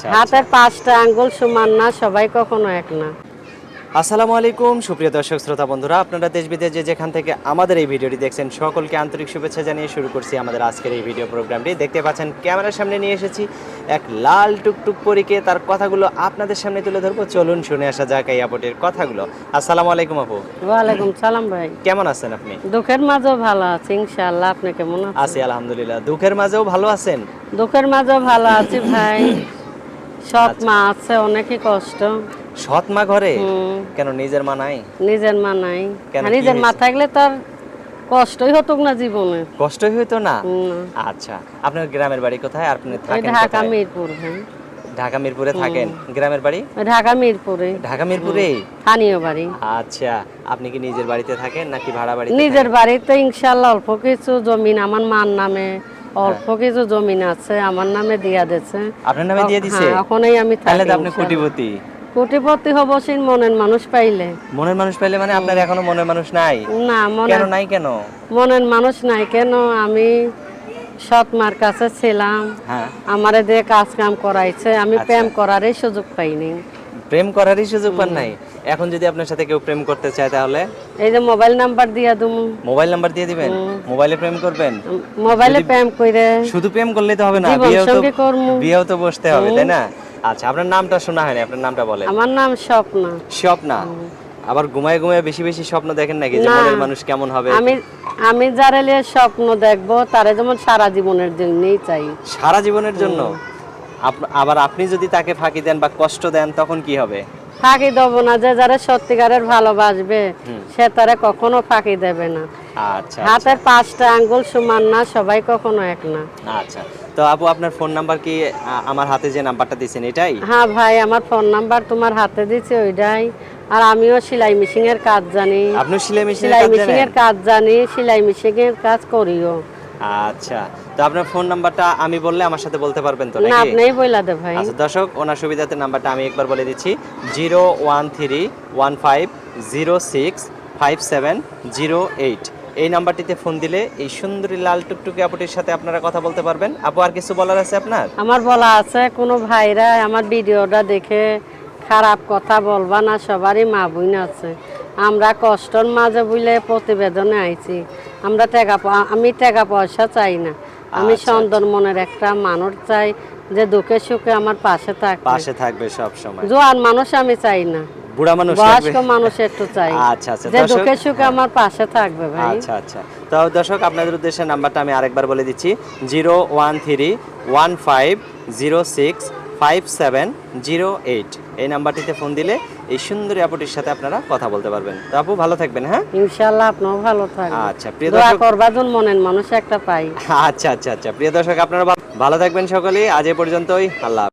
আচ্ছা হাতের পাঁচটা আঙ্গুল সমান না সবাই কখনো এক না। আসসালামু আলাইকুম সুপ্রিয় দর্শক শ্রোতা বন্ধুরা আপনারা দেশ বিদেশ যে যেখান থেকে আমাদের এই ভিডিওটি দেখছেন সকলকে আন্তরিক শুভেচ্ছা জানিয়ে শুরু করছি আমাদের আজকের এই ভিডিও প্রোগ্রামটি। দেখতে পাচ্ছেন ক্যামেরার সামনে নিয়ে এসেছি এক লাল টুকটুক পরীকে তার কথাগুলো আপনাদের সামনে তুলে ধরবো। চলুন শুনে আসা যাক এই আপুটির কথাগুলো। আসসালামু আলাইকুম আপু। ওয়ালাইকুম সালাম ভাই। কেমন আছেন আপনি? দুঃখের মাঝেও ভালো আছে ইনশাআল্লাহ আপনি কেমন আছেন? আছি আলহামদুলিল্লাহ। দুঃখের মাঝেও ভালো আছেন? দুঃখের মাঝেও ভালো আছি ভাই। সৎ মা আছে অনেকই কষ্ট। সৎ মা ঘরে? কেন নিজের মা নাই? নিজের মা নাই। কি নিজের মা থাকলে তার কষ্টই হতো না জীবনে। কষ্টই হইতো না? আচ্ছা আপনার গ্রামের বাড়ি কোথায়? আপনি থাকেন ঢাকা মিরপুর ভাই ঢাকা মিরপুরে থাকেন? গ্রামের বাড়ি? ঢাকা মিরপুরে। ঢাকা মিরপুরে? স্থানীয় বাড়ি। আচ্ছা আপনি কি নিজের বাড়িতে থাকেন নাকি ভাড়া বাড়ি নিজের বাড়িতে ইনশাল্লাহ অল্প কিছু জমিন আমার মার নামে অল্প কিছু জমিন আছে আমার নামে দিয়া দিয়েছে। আপনার নামে দিয়ে দিছে? হ্যাঁ, ওখানেই আমি তাহলে তো আপনি কোটিপতি। কোটিপতি হব সেই মনের মানুষ পাইলে। মনের মানুষ পাইলে মানে আপনার এখনও মনের মানুষ নাই? না কেন নাই কেন? মনের মানুষ নাই কেন? আমি সৎ মার কাছে ছিলাম। হ্যাঁ। আমারে দিয়ে কাজ কাম করাইছে। আমি আচ্ছা। প্রেম করারই সুযোগ পাইনি। প্রেম করারই সুযোগ পান নাই? এখন যদি আপনার সাথে কেউ প্রেম করতে চায় তাহলে? এই যে মোবাইল নাম্বার দিয়া দুমু। মোবাইল নাম্বার দিয়ে দিবেন? মোবাইলে প্রেম করবেন? মোবাইলে প্রেম কইরে। শুধু প্রেম করলেই তো হবে না বিয়েও তো বিয়েও তো বসতে হবে তাই না? আচ্ছা আপনার নামটা শোনা হয়নি আপনার নামটা বলেন। আমার নাম স্বপ্না। স্বপ্না? আবার ঘুমায় ঘুমায় বেশি বেশি স্বপ্ন দেখেন নাকি যে মনের মানুষ কেমন হবে? আমি আমি যারা লিয়ে স্বপ্ন দেখব তারা যেমন সারা জীবনের জন্যই চাই। সারা জীবনের জন্য? আবার আপনি যদি তাকে ফাঁকি দেন বা কষ্ট দেন তখন কি হবে? ফাঁকি দেবো না যে যারা সত্যিকারের ভালোবাসবে সে তারা কখনো ফাঁকি দেবে না। আচ্ছা হাতের পাঁচটা আঙ্গুল সমান না সবাই কখনো এক না। আচ্ছা তো আপু আপনার ফোন নাম্বার কি আমার হাতে যে নাম্বারটা দিয়েছেন এটাই? হ্যাঁ ভাই আমার ফোন নাম্বার তোমার হাতে দিচ্ছে ওইটাই। আর আমিও সেলাই মেশিন এর কাজ জানি। আপনি সেলাই মেশিনের কাজ জানি সেলাই মেশিন এর কাজ করিও। আচ্ছা তো আপনার ফোন নাম্বারটা আমি বললে আমার সাথে বলতে পারবেন তো নাকি? না আপনিই বইলা দে ভাই। আচ্ছা দর্শক ওনার সুবিধাতে নাম্বারটা আমি একবার বলে দিচ্ছি zero one three one five zero six five seven zero eight এই নাম্বারটিতে ফোন দিলে এই সুন্দরী লাল টুকটুকি আপুটির সাথে আপনারা কথা বলতে পারবেন। আপু আর কিছু বলার আছে আপনার? আমার বলা আছে কোনো ভাইরা আমার ভিডিওটা দেখে খারাপ কথা বলবা না সবারই মা বোন আছে। আমরা কষ্টর মাঝে বুঝলে প্রতিবেদনে আইছি। আমরা টাকা আমি টাকা পয়সা চাই না। আমি আচ্ছা, সুন্দর মনের একটা মানুষ চাই যে দুঃখে সুখে আমার পাশে থাকবে। পাশে থাকবে সব সময় জোয়ান মানুষ আমি চাই না। বুড়া মানুষ বয়স্ক মানুষ একটু চাই। আচ্ছা আচ্ছা। যে দুঃখে সুখে আমার পাশে থাকবে ভাই। আচ্ছা আচ্ছা। তো দর্শক আপনাদের উদ্দেশ্যে নাম্বারটা আমি আরেকবার বলে দিচ্ছি। Zero one three one five zero six five seven zero eight. এই নাম্বারটিতে ফোন দিলে এই সুন্দরী আপুটির সাথে আপনারা কথা বলতে পারবেন। তো আপু ভালো থাকবেন হ্যাঁ? ইনশাআল্লাহ আপনিও ভালো থাকবেন। আচ্ছা প্রিয় দর্শক করবা জন্য মনের মানুষ একটা পাই। আচ্ছা আচ্ছা আচ্ছা। প্রিয় দর্শক আপনারা ভালো থাকবেন সকলেই। আজ এ পর্যন্তই। আল্লাহ।